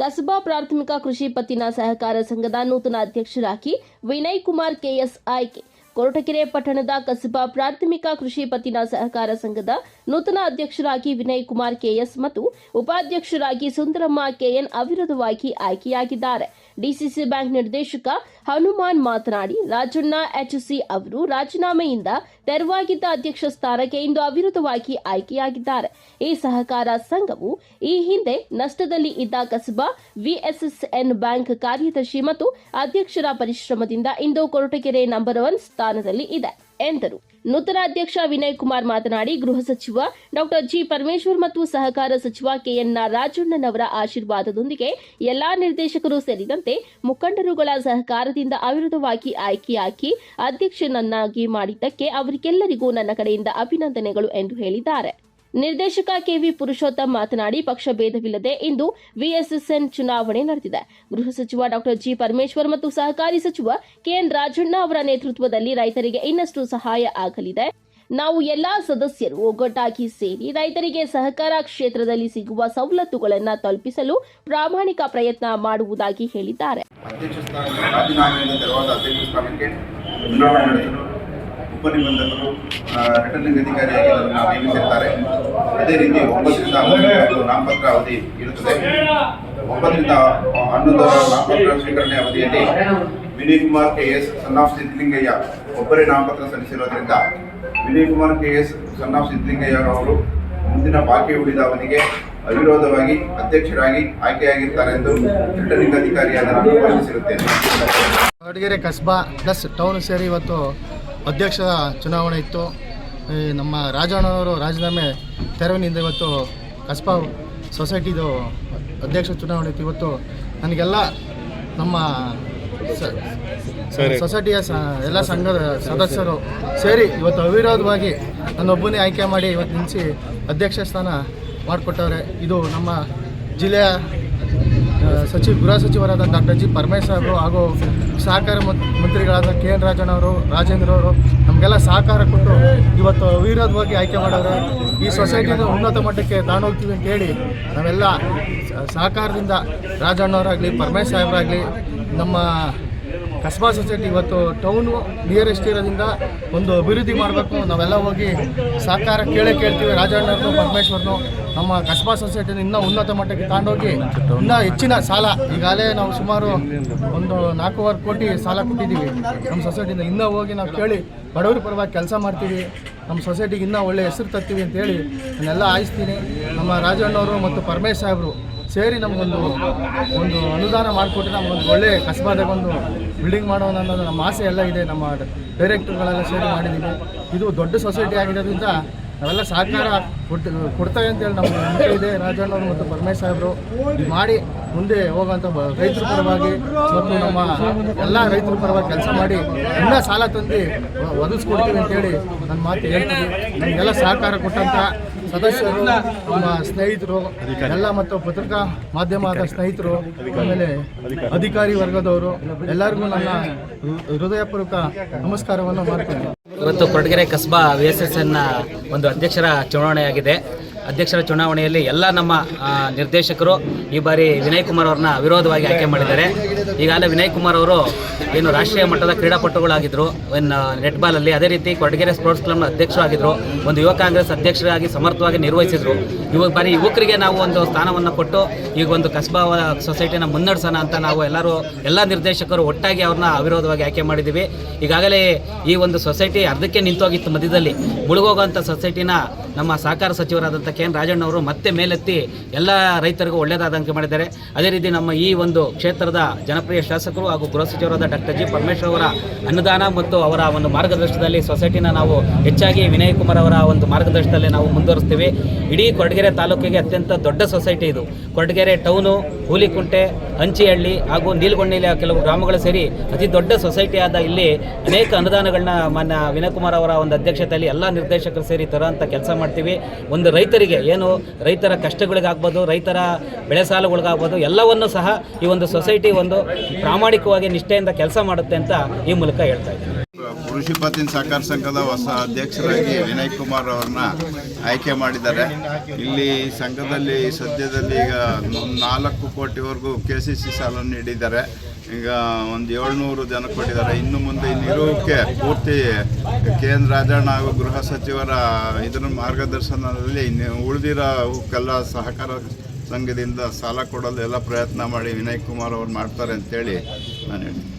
ಕಸಬಾ ಪ್ರಾಥಮಿಕ ಕೃಷಿ ಪತ್ತಿನ ಸಹಕಾರ ಸಂಘದ ನೂತನ ಅಧ್ಯಕ್ಷರಾಗಿ ವಿನಯ್ ಕುಮಾರ್ ಕೆಎಸ್ ಆಯ್ಕೆ. ಕೊರಟಗೆರೆ ಪಟ್ಟಣದ ಕಸಬಾ ಪ್ರಾಥಮಿಕ ಕೃಷಿ ಪತ್ತಿನ ಸಹಕಾರ ಸಂಘದ ನೂತನ ಅಧ್ಯಕ್ಷರಾಗಿ ವಿನಯ್ ಕುಮಾರ್ ಕೆಎಸ್ ಮತ್ತು ಉಪಾಧ್ಯಕ್ಷರಾಗಿ ಸುಂದರಮ್ಮ ಕೆಎನ್ ಅವಿರೋಧವಾಗಿ ಆಯ್ಕೆಯಾಗಿದ್ದಾರೆ. ಡಿಸಿಸಿ ಬ್ಯಾಂಕ್ ನಿರ್ದೇಶಕ ಹನುಮಾನ್ ಮಾತನಾಡಿ, ರಾಜಣ್ಣ ಎಚ್ಸಿ ಅವರು ರಾಜೀನಾಮೆಯಿಂದ ತೆರವಾಗಿದ್ದ ಅಧ್ಯಕ್ಷ ಸ್ಥಾನಕ್ಕೆ ಇಂದು ಅವಿರೋಧವಾಗಿ ಆಯ್ಕೆಯಾಗಿದ್ದಾರೆ. ಈ ಸಹಕಾರ ಸಂಘವು ಈ ಹಿಂದೆ ನಷ್ಟದಲ್ಲಿ ಇದ್ದ ಕಸಬಾ ವಿಎಸ್ಎಸ್ಎನ್ ಬ್ಯಾಂಕ್ ಕಾರ್ಯದರ್ಶಿ ಮತ್ತು ಅಧ್ಯಕ್ಷರ ಪರಿಶ್ರಮದಿಂದ ಇಂದು ಕೊರಟಗೆರೆ ನಂಬರ್ ಒನ್ ಸ್ಥಾನದಲ್ಲಿ ಇದೆ ಎಂದರು. ನೂತನ ಅಧ್ಯಕ್ಷ ವಿನಯ್ ಕುಮಾರ್ ಮಾತನಾಡಿ, ಗೃಹ ಸಚಿವ ಡಾಕ್ಟರ್ ಜಿ ಪರಮೇಶ್ವರ್ ಮತ್ತು ಸಹಕಾರ ಸಚಿವ ಕೆಎನ್ ರಾಜಣ್ಣನವರ ಆಶೀರ್ವಾದದೊಂದಿಗೆ ಎಲ್ಲಾ ನಿರ್ದೇಶಕರು ಸೇರಿದಂತೆ ಮುಖಂಡರುಗಳ ಸಹಕಾರದಿಂದ ಅವಿರೋಧವಾಗಿ ಆಯ್ಕೆಯಾಗಿ ಅಧ್ಯಕ್ಷನನ್ನಾಗಿ ಮಾಡಿದ್ದಕ್ಕೆ ಅವರಿಗೆಲ್ಲರಿಗೂ ನನ್ನ ಕಡೆಯಿಂದ ಅಭಿನಂದನೆಗಳು ಎಂದು ಹೇಳಿದ್ದಾರೆ. ನಿರ್ದೇಶಕ ಕೆವಿ ಪುರುಷೋತ್ತಮ್ ಮಾತನಾಡಿ, ಪಕ್ಷ ಭೇದವಿಲ್ಲದೆ ಇಂದು ವಿಎಸ್ಎಸ್ಎನ್ ಚುನಾವಣೆ ನಡೆದಿದೆ. ಗೃಹ ಸಚಿವ ಡಾಕ್ಟರ್ ಜಿ ಪರಮೇಶ್ವರ್ ಮತ್ತು ಸಹಕಾರಿ ಸಚಿವ ಕೆಎನ್ ರಾಜಣ್ಣ ಅವರ ನೇತೃತ್ವದಲ್ಲಿ ರೈತರಿಗೆ ಇನ್ನಷ್ಟು ಸಹಾಯ ಆಗಲಿದೆ. ನಾವು ಎಲ್ಲಾ ಸದಸ್ಯರು ಒಗ್ಗಟ್ಟಾಗಿ ಸೇರಿ ರೈತರಿಗೆ ಸಹಕಾರ ಕ್ಷೇತ್ರದಲ್ಲಿ ಸಿಗುವ ಸವಲತ್ತುಗಳನ್ನು ತಲುಪಿಸಲು ಪ್ರಾಮಾಣಿಕ ಪ್ರಯತ್ನ ಮಾಡುವುದಾಗಿ ಹೇಳಿದ್ದಾರೆ. ಉಪನಿಬಂಧಕರು ರಿಟರ್ನಿಂಗ್ ಅಧಿಕಾರಿಯಾಗಿ ನೇಮಿಸಿರ್ತಾರೆ. ಅದೇ ರೀತಿ ಒಂಬತ್ತರಿಂದ ಹನ್ನೊಂದು ನಾಮಪತ್ರ ಅವಧಿ ಇರುತ್ತದೆ. ಒಂಬತ್ತರಿಂದ ಹನ್ನೊಂದು ನಾಮಪತ್ರ ಸ್ವೀಕರಣೆ ಅವಧಿಯಲ್ಲಿ Vinay Kumar K S son of Siddalingaiah ಒಬ್ಬರೇ ನಾಮಪತ್ರ ಸಲ್ಲಿಸಿರೋದ್ರಿಂದ Vinay Kumar K S son of Siddalingaiah ಅವರು ಮುಂದಿನ ಬಾಕಿ ಉಳಿದ ಅವಧಿಗೆ ಅವಿರೋಧವಾಗಿ ಅಧ್ಯಕ್ಷರಾಗಿ ಆಯ್ಕೆಯಾಗಿರ್ತಾರೆ ಎಂದು ರಿಟರ್ನಿಂಗ್ ಅಧಿಕಾರಿಯಾದ ನಾನು ಘೋಷಿಸಿರುತ್ತೇನೆ. ಕೊರಟಗೆರೆ ಕಸ್ಬಾ ಪ್ಲಸ್ ಟೌನ್ ಸೇರಿ ಇವತ್ತು ಅಧ್ಯಕ್ಷ ಚುನಾವಣೆ ಇತ್ತು. ಈ ನಮ್ಮ ರಾಜಣ್ಣನವರು ರಾಜೀನಾಮೆ ತೆರವಿನಿಂದ ಇವತ್ತು ಕಸ್ಬಾ ಸೊಸೈಟಿದು ಅಧ್ಯಕ್ಷ ಚುನಾವಣೆ ಇತ್ತು. ಇವತ್ತು ನನಗೆಲ್ಲ ನಮ್ಮ ಸೊಸೈಟಿಯ ಸ ಎಲ್ಲ ಸಂಘದ ಸದಸ್ಯರು ಸೇರಿ ಇವತ್ತು ಅವಿರೋಧವಾಗಿ ನನ್ನೊಬ್ಬನೇ ಆಯ್ಕೆ ಮಾಡಿ ಇವತ್ತು ನಿಲ್ಲಿಸಿ ಅಧ್ಯಕ್ಷ ಸ್ಥಾನ ಮಾಡಿಕೊಟ್ಟವ್ರೆ. ಇದು ನಮ್ಮ ಜಿಲ್ಲೆಯ ಸಚಿವ ಗೃಹ ಸಚಿವರಾದ ಡಾಕ್ಟರ್ ಜಿ ಅವರು ಹಾಗೂ ಸಹಕಾರ ಮಂತ್ರಿಗಳಾದ ಕೆ ಎನ್ ರಾಜಣ್ಣ ಅವರು, ರಾಜೇಂದ್ರ ಅವರು, ನಮಗೆಲ್ಲ ಸಹಕಾರ ಕೊಟ್ಟು ಇವತ್ತು ಅವಿರೋಧವಾಗಿ ಆಯ್ಕೆ ಮಾಡೋರು ಈ ಸೊಸೈಟಿನ ಉನ್ನತ ಮಟ್ಟಕ್ಕೆ ತಾಂಡೋಗ್ತೀವಿ ಅಂತ ಹೇಳಿ ನಾವೆಲ್ಲ ಸಹಕಾರದಿಂದ ರಾಜಣ್ಣವರಾಗಲಿ ಪರಮೇಶ್ ಸಾಹೇಬರಾಗಲಿ, ನಮ್ಮ ಕಸ್ಬಾ ಸೊಸೈಟಿ ಇವತ್ತು ಟೌನು ನಿಯರೆಸ್ಟ್ ಇರೋದ್ರಿಂದ ಒಂದು ಅಭಿವೃದ್ಧಿ ಮಾಡಬೇಕು. ನಾವೆಲ್ಲ ಹೋಗಿ ಸಹಕಾರ ಕೇಳೇ ಕೇಳ್ತೀವಿ ರಾಜಣ್ಣವ್ರನ್ನು ಪರಮೇಶ್ವರ್ನು ನಮ್ಮ ಕಸಬಾ ಸೊಸೈಟಿನ ಇನ್ನೂ ಉನ್ನತ ಮಟ್ಟಕ್ಕೆ ತಗೊಂಡೋಗಿ ಇನ್ನೂ ಹೆಚ್ಚಿನ ಸಾಲ, ಈಗಾಗಲೇ ನಾವು ಸುಮಾರು ಒಂದು ನಾಲ್ಕೂವರೆ ಕೋಟಿ ಸಾಲ ಕೊಟ್ಟಿದ್ದೀವಿ. ನಮ್ಮ ಸೊಸೈಟಿಯಿಂದ ಇನ್ನೂ ಹೋಗಿ ನಾವು ಕೇಳಿ, ಬಡವರ ಪರವಾಗಿ ಕೆಲಸ ಮಾಡ್ತೀವಿ, ನಮ್ಮ ಸೊಸೈಟಿಗೆ ಇನ್ನೂ ಒಳ್ಳೆ ಹೆಸರು ತರ್ತೀವಿ ಅಂತೇಳಿ ನಾನೆಲ್ಲ ಆಯಿಸ್ತೀನಿ. ನಮ್ಮ ರಾಜಣ್ಣವರು ಮತ್ತು ಪರಮೇಶ್ ಸಾಹೇಬರು ಸೇರಿ ನಮಗೊಂದು, ಒಂದು ಅನುದಾನ ಮಾಡಿಕೊಟ್ಟು ನಮಗೊಂದು ಒಳ್ಳೆ ಕಸಬಾದಾಗ ಒಂದು ಬಿಲ್ಡಿಂಗ್ ಮಾಡೋಣ ಅನ್ನೋದು ನಮ್ಮ ಆಸೆ ಎಲ್ಲ ಇದೆ. ನಮ್ಮ ಡೈರೆಕ್ಟರ್ಗಳೆಲ್ಲ ಸೇರಿ ಮಾಡಿದ್ದೀವಿ. ಇದು ದೊಡ್ಡ ಸೊಸೈಟಿ ಆಗಿರೋದ್ರಿಂದ ನಾವೆಲ್ಲ ಸಹಕಾರ ಕೊಟ್ಟು, ಕೊಡ್ತೇವೆ ಅಂತೇಳಿ ನಮ್ಮ ನಂಬಿಕೆ ಇದೆ. ರಾಜಣ್ಣವರು ಮತ್ತು ಪರಮೇಶ್ ಸಾಹೇಬರು ಮಾಡಿ ಮುಂದೆ ಹೋಗುವಂಥ ಬ- ರೈತರ ಪರವಾಗಿ ಮತ್ತು ನಮ್ಮ ಎಲ್ಲ ರೈತರ ಪರವಾಗಿ ಕೆಲಸ ಮಾಡಿ ಇನ್ನೂ ಸಾಲ ತಂದು ಒದಗಿಸ್ಕೊಡ್ತೀವಿ ಅಂತೇಳಿ ನನ್ನ ಮಾತು ಹೇಳ್ತೀನಿ. ನಮಗೆಲ್ಲ ಸಹಕಾರ ಕೊಟ್ಟಂಥ ಸದಸ್ಯರು, ನಮ್ಮ ಸ್ನೇಹಿತರು, ಎಲ್ಲ ಮತ್ತು ಪತ್ರಿಕಾ ಮಾಧ್ಯಮದ ಸ್ನೇಹಿತರು, ಆಮೇಲೆ ಅಧಿಕಾರಿ ವರ್ಗದವರು ಎಲ್ಲರಿಗೂ ನನ್ನ ಹೃದಯಪೂರ್ವಕ ನಮಸ್ಕಾರವನ್ನು ಮಾಡ್ತೀನಿ ಇವತ್ತು Koratagere Kasba V S S ಎನ್ನ ಒಂದು ಅಧ್ಯಕ್ಷರ ಚುನಾವಣೆಯಾಗಿದೆ. ಅಧ್ಯಕ್ಷರ ಚುನಾವಣೆಯಲ್ಲಿ ಎಲ್ಲ ನಮ್ಮ ನಿರ್ದೇಶಕರು ಈ ಬಾರಿ ವಿನಯ್ ಕುಮಾರ್ ಅವ್ರನ್ನ ವಿರೋಧವಾಗಿ ಆಯ್ಕೆ ಮಾಡಿದ್ದಾರೆ. ಈಗಾಗಲೇ ವಿನಯ್ ಕುಮಾರ್ ಅವರು ಏನು ರಾಷ್ಟ್ರೀಯ ಮಟ್ಟದ ಕ್ರೀಡಾಪಟುಗಳಾಗಿದ್ದರು ಏನು ನೆಟ್ಬಾಲಲ್ಲಿ ಅದೇ ರೀತಿ ಕೊಡಗೆರೆ ಸ್ಪೋರ್ಟ್ಸ್ ಕ್ಲಬ್ನ ಅಧ್ಯಕ್ಷರಾಗಿದ್ದರು ಒಂದು ಯುವ ಕಾಂಗ್ರೆಸ್ ಅಧ್ಯಕ್ಷರಾಗಿ ಸಮರ್ಥವಾಗಿ ನಿರ್ವಹಿಸಿದರು. ಇವಾಗ ಬಾರಿ ಯುವಕರಿಗೆ ನಾವು ಒಂದು ಸ್ಥಾನವನ್ನು ಕೊಟ್ಟು, ಈಗ ಒಂದು ಕಸ್ಬಾ ಸೊಸೈಟಿನ ಮುನ್ನಡೆಸೋಣ ಅಂತ ನಾವು ಎಲ್ಲರೂ, ಎಲ್ಲ ನಿರ್ದೇಶಕರು ಒಟ್ಟಾಗಿ ಅವ್ರನ್ನ ಅವಿರೋಧವಾಗಿ ಆಯ್ಕೆ ಮಾಡಿದ್ದೀವಿ. ಈಗಾಗಲೇ ಈ ಒಂದು ಸೊಸೈಟಿ ಅರ್ಧಕ್ಕೆ ನಿಂತೋಗಿತ್ತು ಮಧ್ಯದಲ್ಲಿ. ಮುಳುಗೋಗುವಂಥ ಸೊಸೈಟಿನ ನಮ್ಮ ಸಹಕಾರ ಸಚಿವರಾದಂಥ ಕೆ ಎನ್ ರಾಜಣ್ಣ ಅವರು ಮತ್ತೆ ಮೇಲೆತ್ತಿ ಎಲ್ಲ ರೈತರಿಗೂ ಒಳ್ಳೆಯದಾದಂತೆ ಮಾಡಿದ್ದಾರೆ. ಅದೇ ರೀತಿ ನಮ್ಮ ಈ ಒಂದು ಕ್ಷೇತ್ರದ ಜನಪ್ರಿಯ ಶಾಸಕರು ಹಾಗೂ ಗೃಹ ಸಚಿವರಾದ ಡಾಕ್ಟರ್ ಜಿ ಪರಮೇಶ್ವರ್ ಅವರ ಅನುದಾನ ಮತ್ತು ಅವರ ಒಂದು ಮಾರ್ಗದರ್ಶನದಲ್ಲಿ ಸೊಸೈಟಿನ ನಾವು ಹೆಚ್ಚಾಗಿ ವಿನಯ್ ಕುಮಾರ್ ಅವರ ಒಂದು ಮಾರ್ಗದರ್ಶನದಲ್ಲಿ ನಾವು ಮುಂದುವರಿಸ್ತೀವಿ. ಇಡೀ ಕೊಡಗೆರೆ ತಾಲೂಕಿಗೆ ಅತ್ಯಂತ ದೊಡ್ಡ ಸೊಸೈಟಿ ಇದು. ಕೊಡಗೆರೆ ಟೌನು, ಹೂಲಿಕುಂಟೆ, ಹಂಚಿಹಳ್ಳಿ ಹಾಗೂ ನೀಲಗೊಂಡಿಲಿಯ ಕೆಲವು ಗ್ರಾಮಗಳು ಸೇರಿ ಅತಿ ದೊಡ್ಡ ಸೊಸೈಟಿ ಆದ ಇಲ್ಲಿ ಅನೇಕ ಅನುದಾನಗಳನ್ನ ಮಾನ್ಯ ವಿನಯ್ ಕುಮಾರ್ ಅವರ ಒಂದು ಅಧ್ಯಕ್ಷತೆಯಲ್ಲಿ ಎಲ್ಲ ನಿರ್ದೇಶಕರು ಸೇರಿ ತರುವಂಥ ಕೆಲಸ ಮಾಡ್ತೀವಿ. ಒಂದು ರೈತರಿಗೆ ಏನು ರೈತರ ಕಷ್ಟಗಳಿಗಾಗ್ಬೋದು ರೈತರ ಬೆಳೆ ಸಾಲಗಳಿಗಾಗ್ಬೋದು ಎಲ್ಲವನ್ನು ಸಹ ಈ ಒಂದು ಸೊಸೈಟಿ ಒಂದು ಪ್ರಾಮಾಣಿಕವಾಗಿ ನಿಷ್ಠೆಯಿಂದ ಕೆಲಸ ಮಾಡುತ್ತೆ ಅಂತ ಈ ಮೂಲಕ ಹೇಳ್ತಾ ಇದ್ದೀನಿ. ಕೃಷಿ ಪತ್ತಿನ ಸಹಕಾರ ಸಂಘದ ಹೊಸ ಅಧ್ಯಕ್ಷರಾಗಿ ವಿನಯ್ ಕುಮಾರ್ ಅವ್ರನ್ನ ಆಯ್ಕೆ ಮಾಡಿದ್ದಾರೆ. ಇಲ್ಲಿ ಸಂಘದಲ್ಲಿ ಸದ್ಯದಲ್ಲಿ ಈಗ ನಾಲ್ಕು ಕೋಟಿವರೆಗೂ ಕೆ ಸಿ ಸಿ ಸಾಲನ್ನು ನೀಡಿದ್ದಾರೆ. ಈಗ ಒಂದು ಏಳ್ನೂರು ಜನ ಕೊಟ್ಟಿದ್ದಾರೆ. ಇನ್ನು ಮುಂದೆ ಇಲ್ಲಿರೋಕ್ಕೆ ಪೂರ್ತಿ ಕೇಂದ್ರ ರಾಜಣ್ಣ ಹಾಗೂ ಗೃಹ ಸಚಿವರ ಇದರ ಮಾರ್ಗದರ್ಶನದಲ್ಲಿ ಇನ್ನು ಉಳಿದಿರೋಕ್ಕೆಲ್ಲ ಸಹಕಾರ ಸಂಘದಿಂದ ಸಾಲ ಕೊಡಲು ಎಲ್ಲ ಪ್ರಯತ್ನ ಮಾಡಿ ವಿನಯ್ ಕುಮಾರ್ ಅವರು ಮಾಡ್ತಾರೆ ಅಂತೇಳಿ ನಾನು ಹೇಳ್ತೀನಿ.